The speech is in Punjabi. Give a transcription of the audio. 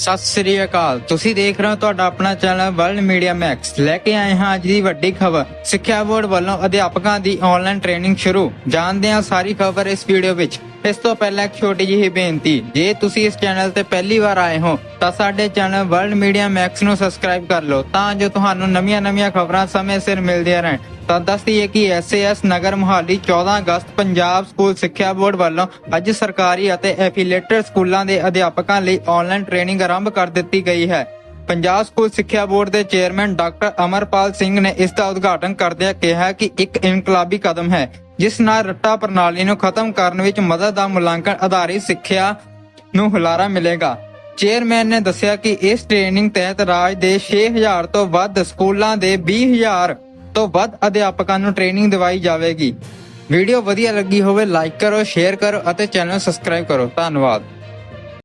ਸਤਿ ਸ੍ਰੀ ਅਕਾਲ। ਤੁਸੀਂ ਦੇਖ ਰਹੇ ਹੋ ਤੁਹਾਡਾ ਆਪਣਾ ਚੈਨਲ ਵਰਲਡ ਮੀਡੀਆ ਮੈਕਸ। ਲੈ ਕੇ ਆਏ ਹਾਂ ਅੱਜ ਦੀ ਵੱਡੀ ਖਬਰ। ਸਿੱਖਿਆ ਬੋਰਡ ਵੱਲੋਂ ਅਧਿਆਪਕਾਂ ਦੀ ਆਨਲਾਈਨ ਟ੍ਰੇਨਿੰਗ ਸ਼ੁਰੂ। ਜਾਣਦੇ ਹਾਂ ਸਾਰੀ ਖਬਰ ਇਸ ਵੀਡੀਓ ਵਿੱਚ। ਇਸ ਤੋਂ ਪਹਿਲਾਂ ਇੱਕ ਛੋਟੀ ਜਿਹੀ ਬੇਨਤੀ, ਜੇ ਤੁਸੀਂ ਇਸ ਚੈਨਲ ਤੇ ਪਹਿਲੀ ਵਾਰ ਆਏ ਹੋ, ਤਾਂ ਸਾਡੇ ਚੈਨਲ ਵਰਲਡ ਮੀਡੀਆ ਮੈਕਸ ਨੂੰ ਸਬਸਕ੍ਰਾਈਬ ਕਰ ਲਓ, ਤਾਂ ਜੋ ਤੁਹਾਨੂੰ ਨਵੀਆਂ-ਨਵੀਆਂ ਖਬਰਾਂ ਸਮੇਂ ਸਿਰ ਮਿਲਦੀਆਂ ਰਹਿਣ। ਤਾਂ ਦੱਸ ਦਈਏ ਕਿ ਐਸਏਐਸ ਨਗਰ ਮੁਹਾਲੀ 14 ਅਗਸਤ ਪੰਜਾਬ ਸਕੂਲ ਸਿੱਖਿਆ ਬੋਰਡ ਵੱਲੋਂ ਅੱਜ ਸਰਕਾਰੀ ਅਤੇ ਐਫੀਲੀਏਟਡ ਸਕੂਲਾਂ ਦੇ ਅਧਿਆਪਕਾਂ ਲਈ ਆਨਲਾਈਨ ਟ੍ਰੇਨਿੰਗ ਆਰੰਭ ਕਰ ਦਿੱਤੀ ਗਈ ਹੈ। ਪੰਜਾਬ ਸਕੂਲ ਸਿੱਖਿਆ ਬੋਰਡ ਦੇ ਚੇਅਰਮੈਨ ਡਾਕਟਰ ਅਮਰਪਾਲ ਸਿੰਘ ਨੇ ਇਸ ਦਾ ਉਦਘਾਟਨ ਕਰਦਿਆਂ ਕਿਹਾ ਕਿ ਇੱਕ ਇਨਕਲਾਬੀ ਕਦਮ ਹੈ। ਜਿਸ ਨਾਲ ਰੱਟਾ ਪ੍ਰਣਾਲੀ ਨੂੰ ਖਤਮ ਕਰਨ ਵਿੱਚ ਮਦਦ ਦਾ ਮੁਲਾਂਕਣ ਆਧਾਰਿਤ ਸਿੱਖਿਆ ਨੂੰ ਹੁਲਾਰਾ ਮਿਲੇਗਾ। ਚੇਅਰਮੈਨ ਨੇ ਦੱਸਿਆ ਕਿ ਇਸ ਟ੍ਰੇਨਿੰਗ ਤਹਿਤ ਰਾਜ ਦੇ 6000 ਤੋਂ ਵੱਧ ਸਕੂਲਾਂ ਦੇ 20000 ਤੋਂ ਵੱਧ ਅਧਿਆਪਕਾਂ ਨੂੰ ਟ੍ਰੇਨਿੰਗ ਦਿਵਾਈ ਜਾਵੇਗੀ। ਵੀਡੀਓ ਵਧੀਆ ਲੱਗੀ ਹੋਵੇ ਲਾਈਕ ਕਰੋ ਸ਼ੇਅਰ ਕਰੋ ਅਤੇ ਚੈਨਲ ਸਬਸਕ੍ਰਾਈਬ ਕਰੋ। ਧੰਨਵਾਦ।